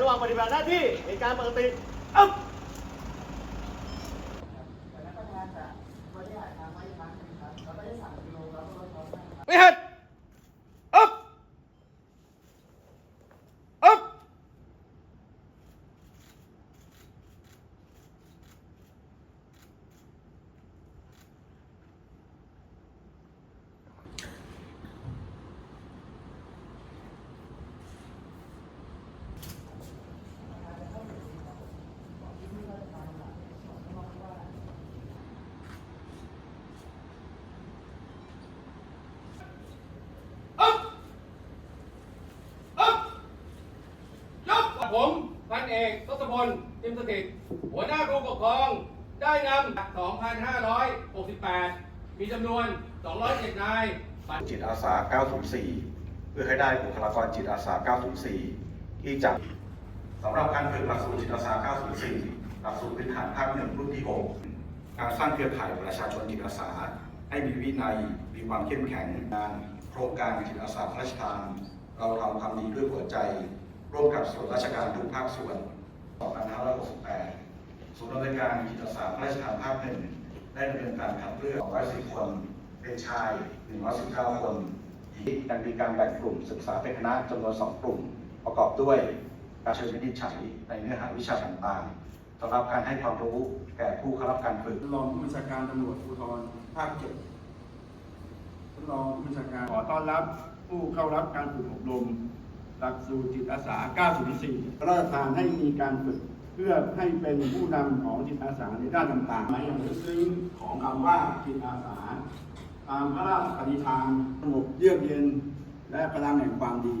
ระหว่างปฏิบัติหน้าที่ในการปกติอ๊บไม่หัดอึ๊บอึ๊บ อึ๊บอึ๊บยก ผมพันเอกทศพลจิมสถิตหัวหน้าครูปกครองได้นำ2,568 มีจำนวน 207 นายจิตอาสา 904 เพื่อให้ได้บุคลากรจิตอาสา 904 ที่จะสำหรับการฝึกหลักสูตรจิตอาสา 904 หลักสูตรพื้นฐานภาคหนึ่งรุ่นที่ 6 การสร้างเครือข่ายประชาชนจิตอาสา ให้มีวินัย มีความเข้มแข็งงานโครงการจิตอาสาพระราชทาน เราทำความดีด้วยหัวใจ ร่วมกับส่วนราชการทุกภาคส่วน 2568 ศูนย์อำนวยการจิตอาสาพระราชทานภาคหนึ่งได้ดำเนินการคัดเลือก 210 คน เป็นชาย 119 คนหญิงยังมีการแบ่งกลุ่มศึกษาเป็นคณะจำนวน 2 กลุ่ม ประกอบด้วยการเชิญวินิจฉัยในเนื้อหาวิชาต่างๆสำหรับการให้ความรู้แก่ผู้เข้ารับการฝึกรองผู้บัญชาการตำรวจภูธรภาคเจ็ดท่านรองผู้บัญชาการขอต้อนรับผู้เข้ารับการฝึกอบรม หลักสูตรจิตอาสา 904พระราชทานให้มีการฝึกเพื่อให้เป็นผู้นำของจิตอาสาในด้านต่างๆหมายอย่างลึกซึ้งของคำว่าจิตอาสา ตามพระราชปณิธานสงบเยือกเย็นและพลังแห่งความดี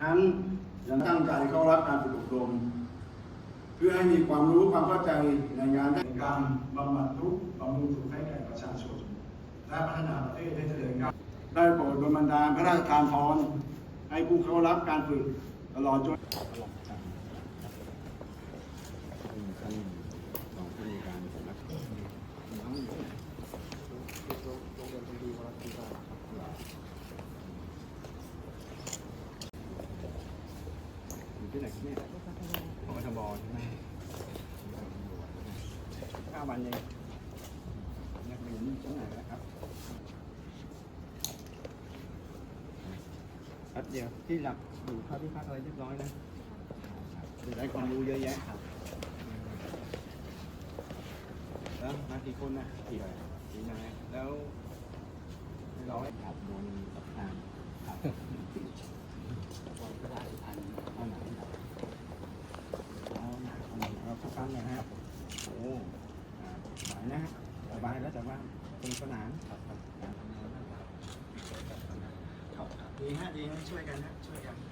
ทั้งยังตั้งใจเข้ารับการฝึกอบรมเพื่อให้มีความรู้ความเข้าใจในงานด้านการบำบัดทุกข์บำรุงสุขให้แก่ประชาชนและพัฒนาประเทศให้เจริญก้าวได้โปรดบันดาลพระราชทานพร ให้ผู้เข้ารับการฝึกตลอดจนที่ไหนครับเนี่ยของกทบใช่ไหมห้าวันเองนักเรียนนี่ชั้นไหนนะครับแป๊ บเดียวที่หลับอยู่เข้าที่พักอะไรเรียบร้อยนะเดี๋ยวได้ความรู้เยอะแยะครับแล้วมากี่คนนะกี่อะไรกี่นายแล้วร้อยครับโดนกับทางครับก็ได้ทันเอาหนครับเอาหนักเอาหนักเอาสักครั้งนะฮะโอ้อ่าสบายนะฮะสบายแล้วแต่ว่าสนุกสนานครับครับ ดีฮะดีฮะช่วยกันนะช่วยกัน